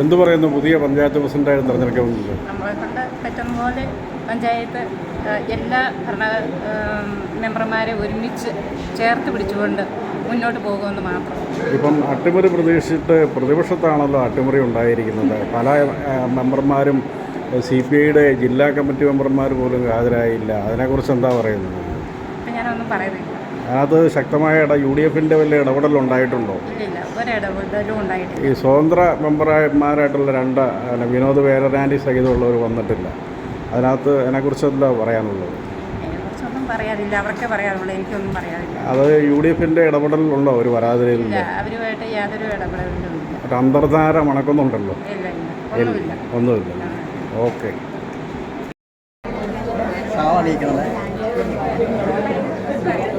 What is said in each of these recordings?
എന്തു പറയുന്നു പുതിയ പഞ്ചായത്ത് പ്രസിഡന്റായി തെരഞ്ഞെടുക്കാൻ നമ്മളെ കൊണ്ട് പറ്റുന്ന പോലെ പഞ്ചായത്ത് എല്ലാ ഭരണ മെമ്പർമാരെ ഒരുമിച്ച് ചേർത്ത് പിടിച്ചുകൊണ്ട് മുന്നോട്ട് പോകുമെന്ന് മാത്രം. ഇപ്പം അട്ടിമറി പ്രതീക്ഷിച്ചിട്ട് പ്രതിപക്ഷത്താണല്ലോ അട്ടിമറി ഉണ്ടായിരിക്കുന്നത്. പല മെമ്പർമാരും സി പി ഐയുടെ ജില്ലാ കമ്മിറ്റി മെമ്പർമാർ പോലും ഹാജരായില്ല. അതിനെക്കുറിച്ച് എന്താ പറയുന്നത്? ഞാനൊന്നും പറയുന്നില്ല. അത് ശക്തമായ ഇട യു ഡി എഫിന്റെ വല്ല ഇടപെടലുണ്ടായിട്ടുണ്ടോ ഒരിടപെടലും ഉണ്ടായിട്ടില്ല. ഈ സ്വതന്ത്ര മെമ്പർമാരായിട്ടുള്ള രണ്ട് അല്ല, വിനോദ് വേരനാൻഡി സഹിതമുള്ളവർ വന്നിട്ടില്ല. അതിനകത്ത് അതിനെക്കുറിച്ച് എന്താ പറയാനുള്ളത്? അതിനെക്കുറിച്ചൊന്നും പറയാതില്ല അവർക്കേ പറയാറുള്ളൂ എനിക്കൊന്നും അത് യു ഡി എഫിന്റെ ഇടപെടലുണ്ടോ ഒരു പരാതിയിൽ? ഇല്ല അവരുമായിട്ട് യാതൊരു ഇടപെടലും ഇല്ല. ഒരു അന്തർധാര മണക്കുന്നുണ്ടല്ലോ? ഇല്ല ഇല്ല. ഒന്നുമില്ല. ഒന്നുമില്ല. ഓക്കെ. Gracias.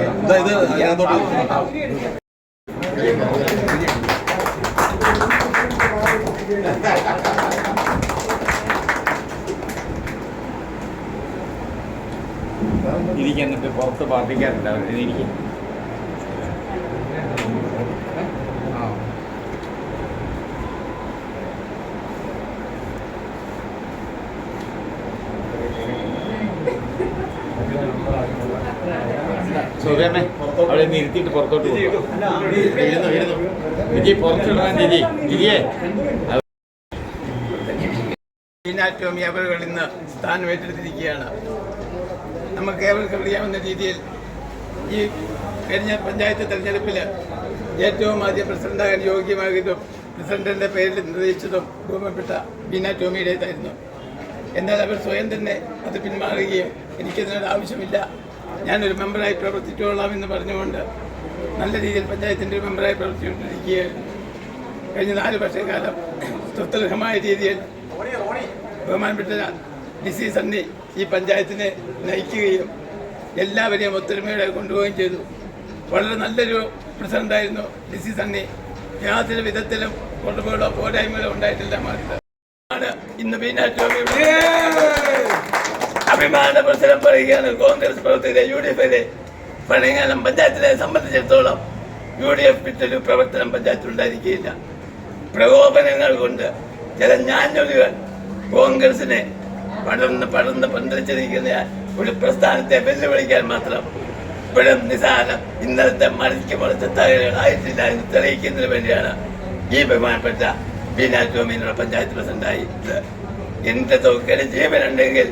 ഇത് അതിനകത്തോട്ട് ഇരിക്കാൻ എന്നിട്ട് പുറത്ത് പാർട്ടിക്കാരുണ്ട് ഇരിക്കും. സുഖമേ അവിടെ ഇരുത്തിയിട്ട് പുറത്തോട്ട് വിജയ് പുറത്തിടാൻ ജിജി. ജിജിയെ. ടോമി അവരുകൾ ഇന്ന് സ്ഥാനം ഏറ്റെടുത്തിരിക്കുകയാണ്. നമുക്ക് ഏവർക്കും അറിയാവുന്ന രീതിയിൽ ഈ കഴിഞ്ഞ പഞ്ചായത്ത് തെരഞ്ഞെടുപ്പിൽ ഏറ്റവും ആദ്യം പ്രസിഡന്റാകാൻ യോഗ്യമായതും പ്രസിഡന്റിന്റെ പേരിൽ നിർദ്ദേശിച്ചതും ബഹുമാനപ്പെട്ട ബീന ടോമിയുടേതായിരുന്നു. എന്നാൽ അവർ സ്വയം തന്നെ അത് പിന്മാറുകയും എനിക്കതിനോട് ആവശ്യമില്ല ഞാനൊരു മെമ്പറായി പ്രവർത്തിച്ചോളാം എന്ന് പറഞ്ഞുകൊണ്ട് നല്ല രീതിയിൽ പഞ്ചായത്തിന്റെ ഒരു മെമ്പറായി പ്രവർത്തിച്ചുകൊണ്ടിരിക്കുകയായിരുന്നു. കഴിഞ്ഞ നാല് വർഷക്കാലം സ്തുത്യർഹമായ രീതിയിൽ ബഹുമാനപ്പെട്ട ഡി സി സണ്ണി ഈ പഞ്ചായത്തിനെ നയിക്കുകയും എല്ലാവരെയും ഒത്തൊരുമയോടെ കൊണ്ടുപോവുകയും ചെയ്തു. വളരെ നല്ലൊരു പ്രസിഡന്റായിരുന്നു ഡിസി സണ്ണി. യാതൊരു വിധത്തിലും കുറവുകളോ പോരായ്മകളോ ഉണ്ടായിട്ടില്ല. മാറിയത് ആണ് ഇന്ന് ടോമി അഭിമാന പ്രശ്നം പറയുകയാണ്. കോൺഗ്രസ് പ്രവർത്തകരെ യു ഡി എഫിലെ പണിങ്ങാനം പഞ്ചായത്തിനെ സംബന്ധിച്ചിടത്തോളം യു ഡി എഫ് വിട്ടൊരു പ്രവർത്തനം പഞ്ചായത്തിലുണ്ടായിരിക്കുകയില്ല പ്രകോപനങ്ങൾ കൊണ്ട് ചില ഞാഞ്ഞൊലികൾ കോൺഗ്രസിനെ പടർന്ന് പടർന്ന് പന്തലിച്ചിരിക്കുന്ന ഒരു പ്രസ്ഥാനത്തെ വെല്ലുവിളിക്കാൻ മാത്രം ഇപ്പോഴും നിസാരം ഇന്നലത്തെ മറിച്ച് മറിച്ച തകരുകളായിട്ടില്ല എന്ന് തെളിയിക്കുന്നതിന് വേണ്ടിയാണ് ഈ ബഹുമാനപ്പെട്ട ബീനാ ടോമിനുള്ള പഞ്ചായത്ത് പ്രസിഡന്റായി. എന്റെ തോക്കയുടെ ജീവനുണ്ടെങ്കിൽ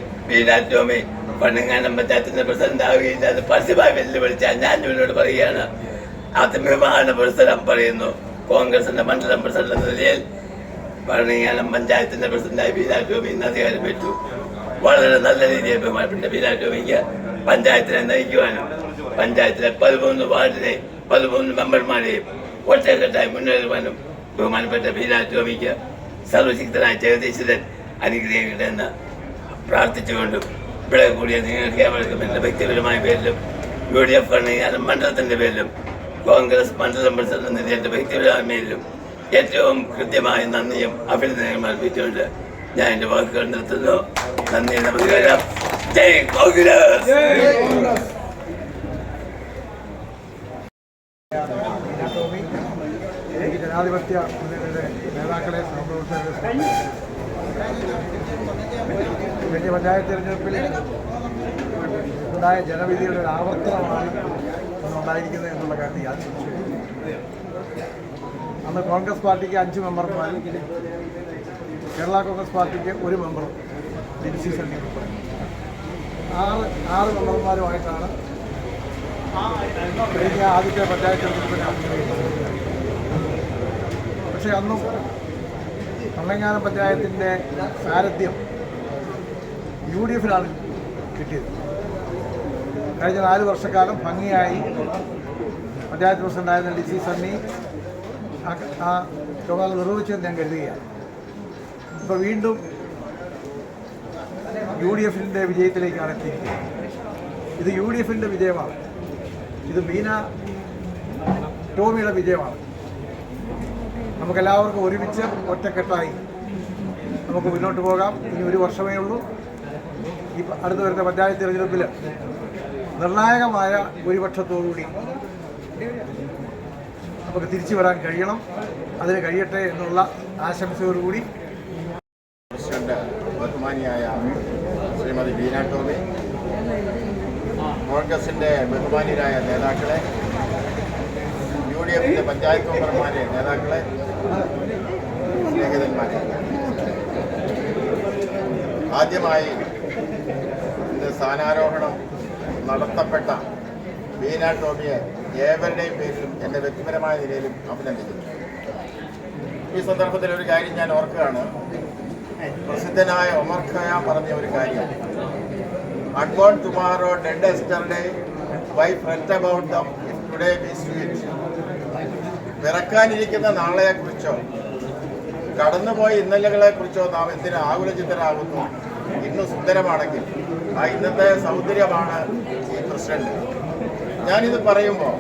ടോമി പണ്ണങ്ങാനം പഞ്ചായത്തിന്റെ പ്രസിഡന്റ് ആവുകയില്ല അത് പരസ്യമായി വെല്ലുവിളിച്ചാൽ ഞാൻ ഇവരോട് പറയുകയാണ്. ആത്മീയമാണ് പുരസ്സരം പറയുന്നു. കോൺഗ്രസിന്റെ മണ്ഡലം പ്രസിഡന്റ് നിലയിൽ പഴനിയാലം പഞ്ചായത്തിന്റെ പ്രസിഡന്റായി ടോമി ഇന്ന് അധികാരം പറ്റു വളരെ നല്ല രീതിയിൽ ബഹുമാനപ്പെട്ട ടോമിക്ക് പഞ്ചായത്തിനെ നയിക്കുവാനും പഞ്ചായത്തിലെ പതിമൂന്ന് വാർഡിനെ പതിമൂന്ന് മെമ്പർമാരെയും ഒറ്റക്കെട്ടായി മുന്നേറുവാനും ബഹുമാനപ്പെട്ട ടോമിക്ക് സർവശക്തനായ ജഗദീശ്വരൻ അനുഗ്രഹിക്കട്ടെ എന്ന് പ്രാർത്ഥിച്ചുകൊണ്ടും ഇവിടെ കൂടിയ നിങ്ങൾക്ക് ഏവർക്കും എന്റെ വ്യക്തിപരമായ പേരിലും യു ഡി എഫ് കണ്ണിയാലും മണ്ഡലത്തിന്റെ പേരിലും കോൺഗ്രസ് മണ്ഡലം പ്രസിഡന്റ് നിധി എന്റെ വ്യക്തിപരമായ പേരിലും ഏറ്റവും കൃത്യമായ നന്ദിയും അഭിനന്ദനവും അർപ്പിച്ചുകൊണ്ട് ഞാൻ എന്റെ വാക്കുകൾ നിർത്തുന്നു. നന്ദി നമസ്കാരം. ജയ് കോൺഗ്രസ്! ജനാധിപത്യ നേതാക്കളെ സഹപ്രവർത്തകരെ കഴിഞ്ഞ പഞ്ചായത്ത് തിരഞ്ഞെടുപ്പിൽ ഉണ്ടായ ജനവിധിയുടെ ഒരു ആവർത്തനമാണ് ഉണ്ടായിരിക്കുന്നത് എന്നുള്ള കാര്യത്തിൽ യാതൊരു. അന്ന് കോൺഗ്രസ് പാർട്ടിക്ക് അഞ്ച് മെമ്പർമാരും കേരള കോൺഗ്രസ് പാർട്ടിക്ക് ഒരു മെമ്പറും ഡി സി ഉൾപ്പെടെ ആറ് ആറ് മെമ്പർമാരുമായിട്ടാണ് കഴിഞ്ഞ ആദ്യത്തെ പഞ്ചായത്ത് പക്ഷേ അന്നും കള്ളങ്ങാനം പഞ്ചായത്തിന്റെ സാരഥ്യം യു ഡി എഫിനാണ് കിട്ടിയത്. കഴിഞ്ഞ നാല് വർഷക്കാലം ഭംഗിയായി പഞ്ചായത്ത് പ്രസിഡന്റായിരുന്ന ഡി സി സണ്ണി ആ- ചുമതല നിർവഹിച്ചെന്ന് ഞാൻ കരുതുകയാണ്. ഇപ്പോൾ വീണ്ടും യു ഡി എഫിന്റെ വിജയത്തിലേക്കാണ് എത്തിയിരിക്കുന്നത്. ഇത് യു ഡി എഫിന്റെ വിജയമാണ്. ഇത് മീന ടോമിയുടെ വിജയമാണ്. നമുക്കെല്ലാവർക്കും ഒരുമിച്ച് ഒറ്റക്കെട്ടായി നമുക്ക് മുന്നോട്ട് പോകാം. ഇനി ഒരു വർഷമേ ഉള്ളൂ. ഈ അടുത്ത വരുന്ന പഞ്ചായത്ത് തിരഞ്ഞെടുപ്പിൽ നിർണായകമായ ഭൂരിപക്ഷത്തോടുകൂടി നമുക്ക് തിരിച്ചു വരാൻ കഴിയണം. അതിന് കഴിയട്ടെ എന്നുള്ള ആശംസയോടുകൂടി ബഹുമാനിയായ ശ്രീമതി ബീന ടോമി കോൺഗ്രസിന്റെ ബഹുമാനിയരായ നേതാക്കളെ യു ഡി എഫിന്റെ പഞ്ചായത്ത് മെമ്പർമാരെ നേതാക്കളെ സ്നേഹിതന്മാരെ. ആദ്യമായി ഇന്ന് സ്ഥാനാരോഹണം നടത്തപ്പെട്ട ബീന ടോമിയെ ഏവരുടെയും പേരിലും എന്റെ വ്യക്തിപരമായ നിലയിലും അഭിനന്ദിക്കുന്നു. ഈ സന്ദർഭത്തിൽ ഒരു കാര്യം ഞാൻ ഓർക്കുകയാണ്. പ്രസിദ്ധനായ ഒമർ ഖയാം പറഞ്ഞ ഒരു കാര്യം. അഡ്വോൺ tomorrow dead yesterday why fret about today be sweet പിറക്കാനിരിക്കുന്ന നാളെയെക്കുറിച്ചോ കടന്നുപോയ ഇന്നലകളെക്കുറിച്ചോ നാം എന്തിനു ആകുലചിത്തരാകുന്നു? ഇന്ന് സുന്ദരമാണെങ്കിൽ ആ ഇന്നത്തെ സൗന്ദര്യമാണ് ഈ പ്രസിഡന്റ്. ഞാനിത് പറയുമ്പോൾ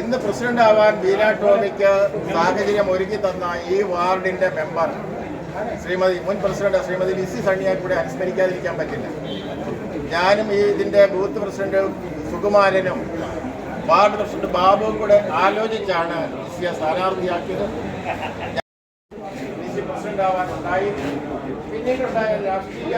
ഇന്ന് പ്രസിഡന്റ് ആവാൻ ബീനാ ടോമിക്ക് സാഹചര്യം ഒരുക്കി തന്ന ഈ വാർഡിന്റെ മെമ്പർ ശ്രീമതി മുൻ പ്രസിഡന്റ് ശ്രീമതി ലിസി സണ്ണിയെ കൂടെ അനുസ്മരിക്കാതിരിക്കാൻ പറ്റില്ല. ഞാനും ഈ ഇതിന്റെ ബൂത്ത് പ്രസിഡന്റ് സുകുമാരനും വാർഡ് പ്രസിഡന്റ് ബാബുവും കൂടെ ആലോചിച്ചാണ് ലിസിയെ സ്ഥാനാർത്ഥിയാക്കിയത്. ലിസി പ്രസിഡന്റ് ആവാൻ ഉണ്ടായി പിന്നീടുണ്ടായ രാഷ്ട്രീയ